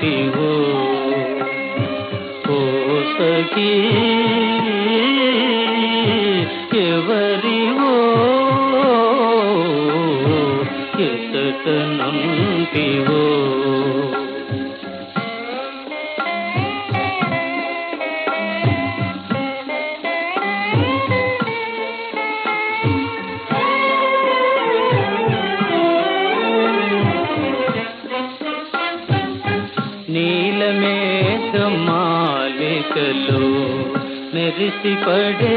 ఎతకనంటివో ఓ సఖీ ఎవరివో? ఎతకనంటివో నీలమేఘమాలికలో మెరిసిపడే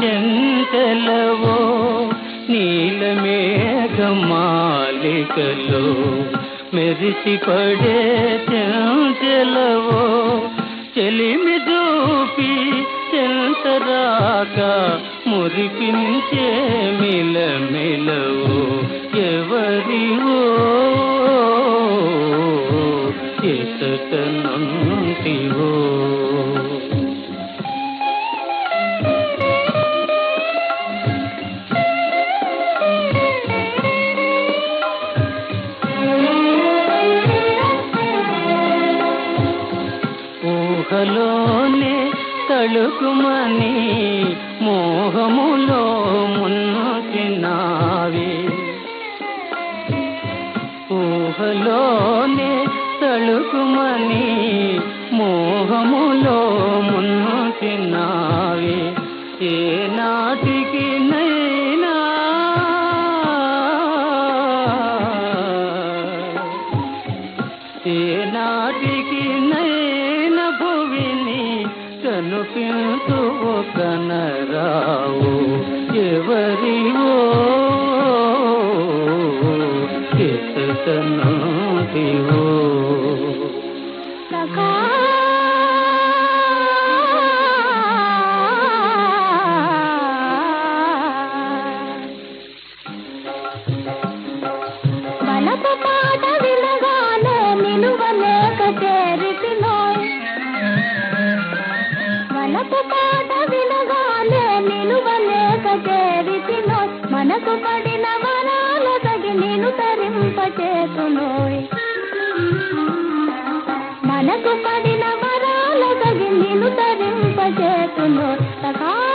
చెంతలవో నీలమేఘమాలికలో మెరిసిపడే చెంతలవో చెలిమి దూపి చెంతరాక మురిపించే మిల మిలవో ఎవరి ఊహలోనే తళుకుమని మోహములో మున్నకినావే. ఊహలోనే తళుకుమని మోహములో మున్నకినావే. ఏ నాటికి నైనా ఏ నాటికి నైనా ಭುವಿನಿ ಕನುಪಿಂತು ಕನರಾವು ಎವರಿವೋ ಕೇತನು ದಿವೋ ಸಖಾ మనసు పాట వినగానే నిలువలేక చేరితినోయ్ మనసు పడిన వరాల తగి నేను తరింపచేతునోయ్ మనసు పడిన వరాల తగి నేను తరింపచేతునోయ్ సఖా నిన్ను